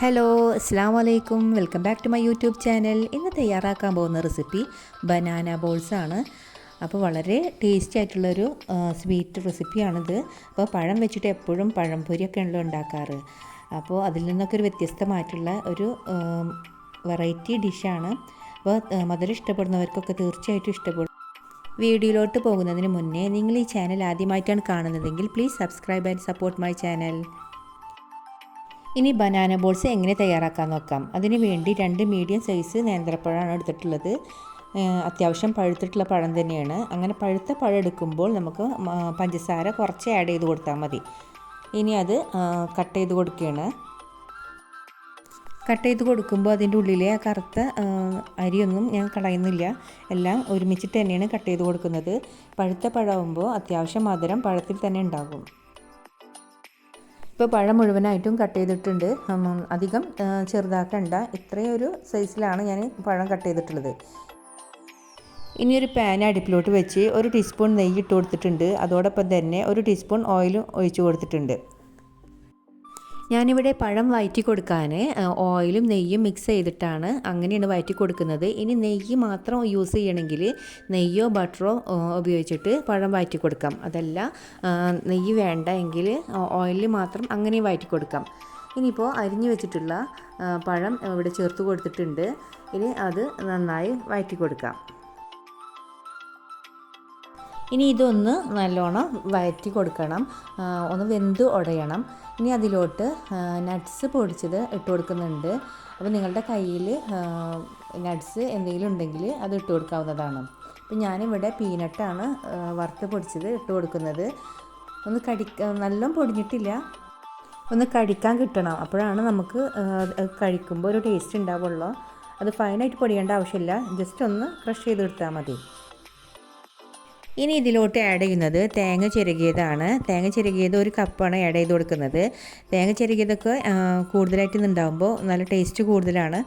Hello അസ്സാം വലൈക്കും welcome back to my YouTube channel ഇന്ന് തയ്യാറാക്കാൻ പോകുന്ന റെസിപ്പി ബനാന ബോൾസ് ആണ്. അപ്പോൾ വളരെ ടേസ്റ്റി ആയിട്ടുള്ളൊരു സ്വീറ്റ് റെസിപ്പിയാണിത് അപ്പോൾ പഴം വെച്ചിട്ട് എപ്പോഴും പഴംപൊരിയൊക്കെ ഉണ്ടല്ലോ ഉണ്ടാക്കാറ്. അപ്പോൾ അതിൽ നിന്നൊക്കെ ഒരു വ്യത്യസ്തമായിട്ടുള്ള ഒരു വെറൈറ്റി ഡിഷാണ് അപ്പോൾ മധുരം ഇഷ്ടപ്പെടുന്നവർക്കൊക്കെ തീർച്ചയായിട്ടും ഇഷ്ടപ്പെടും. വീഡിയോയിലോട്ട് പോകുന്നതിന് മുന്നേ നിങ്ങൾ ഈ ചാനൽ ആദ്യമായിട്ടാണ് കാണുന്നതെങ്കിൽ please subscribe and support my channel ഇനി ബനാന ബോൾസ് എങ്ങനെ തയ്യാറാക്കാൻ നോക്കാം. അതിന് വേണ്ടി രണ്ട് മീഡിയം സൈസ് നേന്ത്രപ്പഴമാണ് എടുത്തിട്ടുള്ളത്. അത്യാവശ്യം പഴുത്തിട്ടുള്ള പഴം തന്നെയാണ്. അങ്ങനെ പഴുത്ത പഴം എടുക്കുമ്പോൾ നമുക്ക് പഞ്ചസാര കുറച്ച് ആഡ് ചെയ്ത് കൊടുത്താൽ മതി. ഇനി അത് കട്ട് ചെയ്ത് കൊടുക്കുകയാണ്. കട്ട് ചെയ്ത് കൊടുക്കുമ്പോൾ അതിന്റെ ഉള്ളിലെ ആ കറുത്ത അരിയൊന്നും ഞാൻ കളയുന്നില്ല. എല്ലാം ഒരുമിച്ചിട്ട് തന്നെയാണ് കട്ട് ചെയ്ത് കൊടുക്കുന്നത്. പഴുത്ത പഴമാകുമ്പോൾ അത്യാവശ്യം മധുരം പഴത്തിൽ തന്നെ ഉണ്ടാകും. ഇപ്പോൾ പഴം മുഴുവനായിട്ടും കട്ട് ചെയ്തിട്ടുണ്ട്. അധികം ചെറുതാക്കണ്ട. ഇത്രയൊരു സൈസിലാണ് ഞാൻ പഴം കട്ട് ചെയ്തിട്ടുള്ളത്. ഇനി ഒരു പാൻ അടുപ്പിലോട്ട് വെച്ച് ഒരു ടീസ്പൂൺ നെയ്യ് ഇട്ട് കൊടുത്തിട്ടുണ്ട്. അതോടൊപ്പം തന്നെ ഒരു ടീസ്പൂൺ ഓയിലും ഒഴിച്ചു കൊടുത്തിട്ടുണ്ട്. ഞാനിവിടെ പഴം വയറ്റി കൊടുക്കാൻ ഓയിലും നെയ്യും മിക്സ് ചെയ്തിട്ടാണ് അങ്ങനെയാണ് വയറ്റി കൊടുക്കുന്നത് ഇനി നെയ്യ് മാത്രം യൂസ് ചെയ്യണമെങ്കിൽ നെയ്യോ ബട്ടറോ ഉപയോഗിച്ചിട്ട് പഴം വയറ്റി കൊടുക്കാം അതല്ല നെയ്യ് വേണ്ട എങ്കിൽ ഓയിലിൽ മാത്രം അങ്ങനെ വയറ്റി കൊടുക്കാം ഇനിയിപ്പോൾ അരിഞ്ഞു വെച്ചിട്ടുള്ള പഴം ഇവിടെ ചേർത്ത് കൊടുത്തിട്ടുണ്ട്. ഇനി അത് നന്നായി വയറ്റി കൊടുക്കാം ഇനി ഇതൊന്ന് നല്ലോണം വയറ്റി കൊടുക്കണം. ഒന്ന് വെന്ത് ഉടയണം ഇനി അതിലോട്ട് നട്ട്സ് പൊടിച്ചത് ഇട്ട് കൊടുക്കുന്നുണ്ട്. അപ്പോൾ നിങ്ങളുടെ കയ്യിൽ നട്ട്സ് എന്തെങ്കിലും ഉണ്ടെങ്കിൽ അത് ഇട്ട് കൊടുക്കാവുന്നതാണ്. അപ്പോൾ ഞാനിവിടെ പീനട്ടാണ് വറുത്ത് പൊടിച്ചത് ഇട്ട് കൊടുക്കുന്നത്. ഒന്ന് കടിക്ക നല്ല പൊടിഞ്ഞിട്ടില്ല. ഒന്ന് കഴിക്കാൻ കിട്ടണം. അപ്പോഴാണ് നമുക്ക് കഴിക്കുമ്പോൾ ഒരു ടേസ്റ്റ് ഉണ്ടാവുള്ളൂ. അത് ഫൈനായിട്ട് പൊടിയേണ്ട ആവശ്യമില്ല. ജസ്റ്റ് ഒന്ന് ക്രഷ് ചെയ്തെടുത്താൽ മതി. ഇനി ഇതിലോട്ട് ആഡ് ചെയ്യുന്നത് തേങ്ങ ചിരകിയതാണ്. തേങ്ങ ചിരകിയത് ഒരു കപ്പാണ് ആഡ് ചെയ്ത് കൊടുക്കുന്നത്. തേങ്ങ ചിരകിയതൊക്കെ കൂടുതലായിട്ട് ഉണ്ടാകുമ്പോൾ നല്ല ടേസ്റ്റ് കൂടുതലാണ്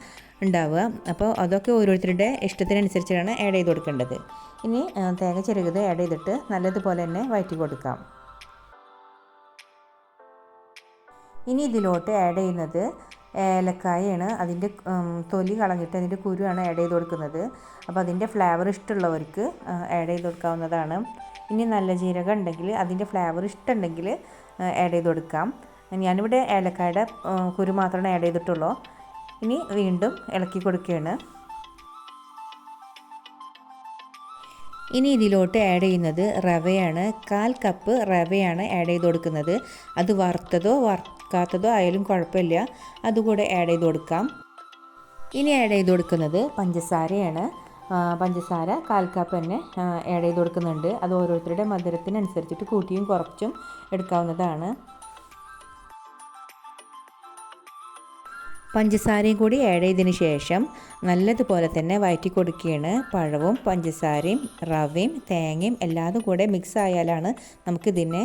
ഉണ്ടാവുക. അപ്പോൾ അതൊക്കെ ഓരോരുത്തരുടെ ഇഷ്ടത്തിനനുസരിച്ചാണ് ആഡ് ചെയ്ത് കൊടുക്കേണ്ടത്. ഇനി തേങ്ങ ചിരകിയത് ആഡ് ചെയ്തിട്ട് നല്ലതുപോലെ തന്നെ വഴറ്റി കൊടുക്കാം. ഇനി ഇതിലോട്ട് ആഡ് ചെയ്യുന്നത് ഏലക്കായാണ് അതിന്റെ തൊലി കളഞ്ഞിട്ട് അതിന്റെ കുരുവാണ് ആഡ് ചെയ്ത് കൊടുക്കുന്നത്. അപ്പോൾ അതിന്റെ ഫ്ലേവർ ഇഷ്ടമുള്ളവർക്ക് ആഡ് ചെയ്ത് കൊടുക്കാവുന്നതാണ്. ഇനി നല്ല ജീരകം ഉണ്ടെങ്കിൽ അതിന്റെ ഫ്ലേവർ ഇഷ്ടമുണ്ടെങ്കിൽ ആഡ് ചെയ്ത് കൊടുക്കാം. ഞാനിവിടെ ഏലക്കായുടെ കുരു മാത്രമേ ആഡ് ചെയ്തിട്ടുള്ളൂ. ഇനി വീണ്ടും ഇളക്കി കൊടുക്കുകയാണ്. ഇനി ഇതിലോട്ട് ആഡ് ചെയ്യുന്നത് റവയാണ്. കാൽ കപ്പ് റവയാണ് ആഡ് ചെയ്ത് കൊടുക്കുന്നത്. അത് വറുത്തതോ വറുക്കാത്തതോ ആയാലും കുഴപ്പമില്ല. അതുകൂടെ ആഡ് ചെയ്ത് കൊടുക്കാം. ഇനി ആഡ് ചെയ്ത് കൊടുക്കുന്നത് പഞ്ചസാരയാണ്. പഞ്ചസാര കാൽ കപ്പ് തന്നെ ആഡ് ചെയ്ത് കൊടുക്കുന്നുണ്ട്. അത് ഓരോരുത്തരുടെ മധുരത്തിനനുസരിച്ചിട്ട് കൂട്ടിയും കുറച്ചും എടുക്കാവുന്നതാണ്. പഞ്ചസാരയും കൂടി ആഡ് ചെയ്തതിന് ശേഷം നല്ലതുപോലെ തന്നെ വയറ്റി കൊടുക്കുകയാണ്. പഴവും പഞ്ചസാരയും റവയും തേങ്ങയും എല്ലാതും കൂടെ മിക്സ് ആയാലാണ് നമുക്കിതിനെ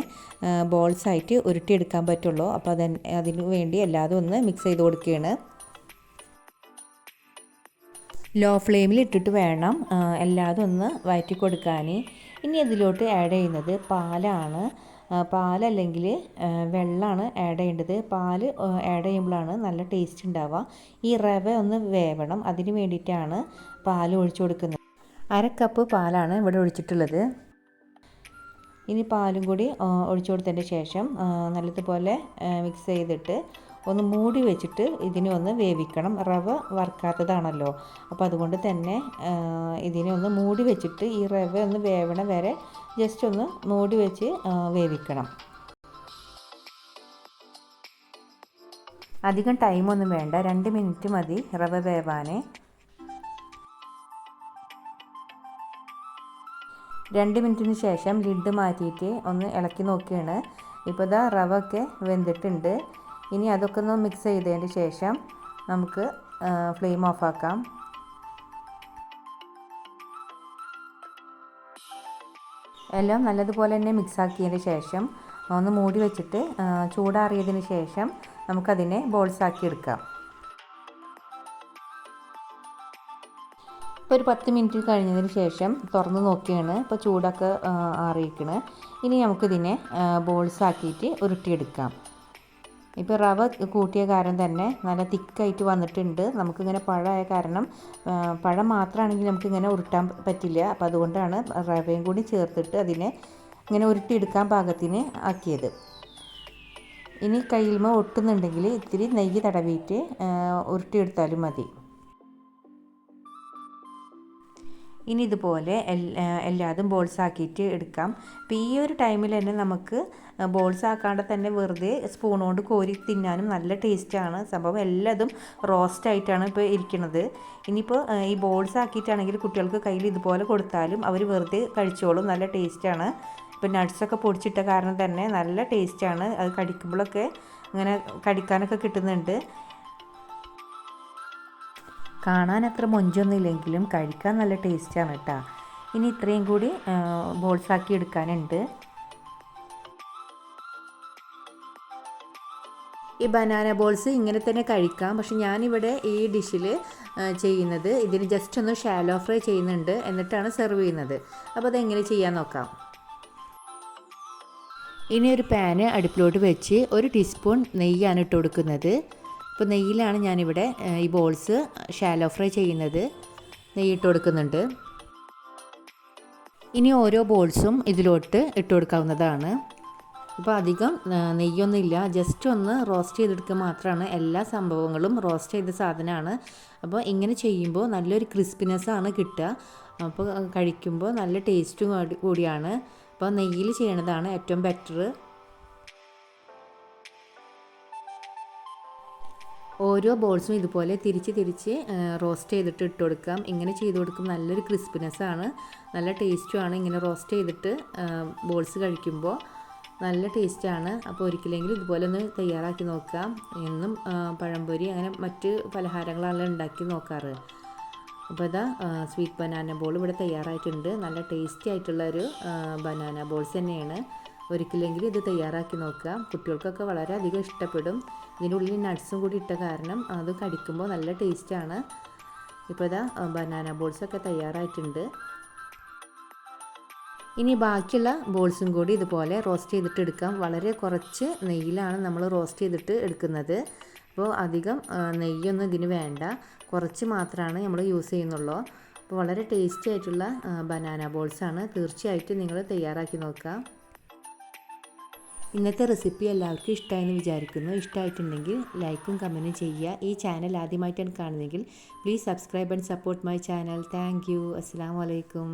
ബോൾസായിട്ട് ഉരുട്ടിയെടുക്കാൻ പറ്റുള്ളൂ. അപ്പോൾ അത് അതിന് വേണ്ടി എല്ലാതും ഒന്ന് മിക്സ് ചെയ്ത് കൊടുക്കുകയാണ്. ലോ ഫ്ലെയിമിൽ ഇട്ടിട്ട് വേണം എല്ലാതും ഒന്ന് വയറ്റി കൊടുക്കാൻ ഇനി അതിലോട്ട് ആഡ് ചെയ്യുന്നത് പാലാണ്. പാലല്ലെങ്കിൽ വെള്ളമാണ് ആഡ് ചെയ്യേണ്ടത്. പാൽ ആഡ് ചെയ്യുമ്പോഴാണ് നല്ല ടേസ്റ്റ് ഉണ്ടാവുക. ഈ റവ ഒന്ന് വേവണം. അതിന് വേണ്ടിയിട്ടാണ് പാൽ ഒഴിച്ചു കൊടുക്കുന്നത്. അര കപ്പ് പാലാണ് ഇവിടെ ഒഴിച്ചിട്ടുള്ളത്. ഇനി പാലും കൂടി ഒഴിച്ചു കൊടുത്തതിന്റെ ശേഷം നല്ലതുപോലെ മിക്സ് ചെയ്തിട്ട് ഒന്ന് മൂടി വെച്ചിട്ട് ഇതിനെ ഒന്ന് വേവിക്കണം. റവ വറുക്കാത്തതാണല്ലോ. അപ്പോൾ അതുകൊണ്ട് തന്നെ ഇതിനെ ഒന്ന് മൂടി വെച്ചിട്ട് ഈ റവ ഒന്ന് വേവണ വരെ ജസ്റ്റ് ഒന്ന് മൂടി വെച്ച് വേവിക്കണം. അധികം ടൈമൊന്നും വേണ്ട. രണ്ട് മിനിറ്റ് മതി റവ വേവാൻ രണ്ട് മിനിറ്റിന് ശേഷം ലിഡ് മാറ്റിയിട്ട് ഒന്ന് ഇളക്കി നോക്കിയാണ്. ഇപ്പോൾ ഇതാ റവ ഒക്കെ വെന്തിട്ടുണ്ട്. ഇനി അതൊക്കെ ഒന്ന് മിക്സ് ചെയ്തതിന് ശേഷം നമുക്ക് ഫ്ലെയിം ഓഫാക്കാം എല്ലാം നല്ലതുപോലെ തന്നെ മിക്സ് ആക്കിയതിന് ശേഷം ഒന്ന് മൂടി വെച്ചിട്ട് ചൂടാറിയതിന് ശേഷം നമുക്കതിനെ ബോൾസാക്കി എടുക്കാം. ഇപ്പോൾ ഒരു പത്ത് മിനിറ്റ് കഴിഞ്ഞതിന് ശേഷം തുറന്ന് നോക്കിയാണ്. ഇപ്പോൾ ചൂടൊക്കെ ആറിയിക്കണ് ഇനി നമുക്കിതിനെ ബോൾസ് ആക്കിയിട്ട് ഉരുട്ടിയെടുക്കാം. ഇപ്പോൾ റവ കൂട്ടിയ കാരണം തന്നെ നല്ല തിക്കായിട്ട് വന്നിട്ടുണ്ട്. നമുക്കിങ്ങനെ പഴമായ കാരണം പഴം മാത്രമാണെങ്കിൽ നമുക്കിങ്ങനെ ഉരുട്ടാൻ പറ്റില്ല. അപ്പോൾ അതുകൊണ്ടാണ് റവയും കൂടി ചേർത്തിട്ട് അതിനെ ഇങ്ങനെ ഉരുട്ടിയെടുക്കാൻ പാകത്തിന് ആക്കിയത്. ഇനി കയ്യിൽമ ഒട്ടുന്നുണ്ടെങ്കിൽ ഇത്തിരി നെയ്യ് തടവിയിട്ട് ഉരുട്ടിയെടുത്താലും മതി. ഇനി ഇതുപോലെ എല്ലാതും ബോൾസ് ആക്കിയിട്ട് എടുക്കാം. അപ്പോൾ ഈ ഒരു ടൈമിൽ തന്നെ നമുക്ക് ബോൾസ് ആക്കാണ്ട് തന്നെ വെറുതെ സ്പൂൺ കൊണ്ട് കോരി തിന്നാനും നല്ല ടേസ്റ്റാണ് സംഭവം എല്ലാതും റോസ്റ്റ് ആയിട്ടാണ് ഇപ്പോൾ ഇരിക്കുന്നത് ഇനിയിപ്പോൾ ഈ ബോൾസ് ആക്കിയിട്ടാണെങ്കിൽ കുട്ടികൾക്ക് കയ്യിൽ ഇതുപോലെ കൊടുത്താലും അവർ വെറുതെ കഴിച്ചോളും. നല്ല ടേസ്റ്റാണ് ഇപ്പോൾ നട്ട്സൊക്കെ പൊടിച്ചിട്ട കാരണം തന്നെ നല്ല ടേസ്റ്റാണ് അത് കടിക്കുമ്പോഴൊക്കെ ഇങ്ങനെ കടിക്കാനൊക്കെ കിട്ടുന്നുണ്ട്. കാണാൻ അത്ര മൊഞ്ചൊന്നും ഇല്ലെങ്കിലും കഴിക്കാൻ നല്ല ടേസ്റ്റാണ് കേട്ടോ ഇനി ഇത്രയും കൂടി ബോൾസ് ആക്കി എടുക്കാനുണ്ട്. ഈ ബനാന ബോൾസ് ഇങ്ങനെ തന്നെ കഴിക്കാം. പക്ഷെ ഞാനിവിടെ ഈ ഡിഷിൽ ചെയ്യുന്നത് ഇതിന് ജസ്റ്റ് ഒന്ന് ഷാലോ ഫ്രൈ ചെയ്യുന്നുണ്ട് എന്നിട്ടാണ് സെർവ് ചെയ്യുന്നത്. അപ്പോൾ അതെങ്ങനെ ചെയ്യാൻ നോക്കാം. ഇനി ഒരു പാന് അടുപ്പിലോട്ട് വെച്ച് ഒരു ടീസ്പൂൺ നെയ്യാണ് ഇട്ട് കൊടുക്കുന്നത്. അപ്പോൾ നെയ്യിലാണ് ഞാനിവിടെ ഈ ബോൾസ് ഷാലോ ഫ്രൈ ചെയ്യുന്നത്. നെയ്യിട്ട് കൊടുക്കുന്നുണ്ട്. ഇനി ഓരോ ബോൾസും ഇതിലോട്ട് ഇട്ട് കൊടുക്കാവുന്നതാണ്. ഇപ്പോൾ അധികം നെയ്യൊന്നുമില്ല. ജസ്റ്റ് ഒന്ന് റോസ്റ്റ് ചെയ്തെടുക്കുക മാത്രമാണ്. എല്ലാ സംഭവങ്ങളും റോസ്റ്റ് ചെയ്ത സാധനമാണ്. അപ്പോൾ ഇങ്ങനെ ചെയ്യുമ്പോൾ നല്ലൊരു ക്രിസ്പിനെസ്സാണ് കിട്ടുക. അപ്പോൾ കഴിക്കുമ്പോൾ നല്ല ടേസ്റ്റും കൂടിയാണ്. അപ്പോൾ നെയ്യിൽ ചെയ്യണതാണ് ഏറ്റവും ബെറ്റർ ഓരോ ബോൾസും ഇതുപോലെ തിരിച്ച് തിരിച്ച് റോസ്റ്റ് ചെയ്തിട്ട് ഇട്ട് കൊടുക്കാം. ഇങ്ങനെ ചെയ്ത് കൊടുക്കും നല്ലൊരു ക്രിസ്പിനെസ് ആണ് നല്ല ടേസ്റ്റുമാണ് ഇങ്ങനെ റോസ്റ്റ് ചെയ്തിട്ട് ബോൾസ് കഴിക്കുമ്പോൾ. നല്ല ടേസ്റ്റാണ്. അപ്പോൾ ഒരിക്കലെങ്കിലും ഇതുപോലെ ഒന്ന് തയ്യാറാക്കി നോക്കാം. എന്നും പഴംപൊരി അങ്ങനെ മറ്റ് പലഹാരങ്ങളാണ് ഉണ്ടാക്കി നോക്കാറ്. അപ്പോൾ ഇതാ സ്വീറ്റ് ബനാന ബോൾ ഇവിടെ തയ്യാറായിട്ടുണ്ട്. നല്ല ടേസ്റ്റി ആയിട്ടുള്ള ഒരു ബനാന ബോൾസ് തന്നെയാണ്. ഒരിക്കലെങ്കിലും ഇത് തയ്യാറാക്കി നോക്കുക. കുട്ടികൾക്കൊക്കെ വളരെയധികം ഇഷ്ടപ്പെടും. ഇതിനുള്ളിൽ നട്ട്സും കൂടി ഇട്ട കാരണം അത് കടിക്കുമ്പോൾ നല്ല ടേസ്റ്റാണ് ഇപ്പോൾ ഇതാ ബനാന ബോൾസൊക്കെ തയ്യാറായിട്ടുണ്ട്. ഇനി ബാക്കിയുള്ള ബോൾസും കൂടി ഇതുപോലെ റോസ്റ്റ് ചെയ്തിട്ട് എടുക്കാം. വളരെ കുറച്ച് നെയ്യിലാണ് നമ്മൾ റോസ്റ്റ് ചെയ്തിട്ട് എടുക്കുന്നത്. അപ്പോൾ അധികം നെയ്യൊന്നും ഇതിന് വേണ്ട. കുറച്ച് മാത്രമാണ് നമ്മൾ യൂസ് ചെയ്യുന്നുള്ളൂ. അപ്പോൾ വളരെ ടേസ്റ്റി ആയിട്ടുള്ള ബനാന ബോൾസാണ് തീർച്ചയായിട്ടും നിങ്ങൾ തയ്യാറാക്കി നോക്കുക. ഇന്നത്തെ റെസിപ്പി എല്ലാവർക്കും ഇഷ്ടമായെന്ന് വിചാരിക്കുന്നു. ഇഷ്ടമായിട്ടുണ്ടെങ്കിൽ ലൈക്കും കമന്റും ചെയ്യുക. ഈ ചാനൽ ആദ്യമായിട്ടാണ് കാണുന്നതെങ്കിൽ please subscribe and support my channel. Thank you. അസ്സാം വലൈക്കും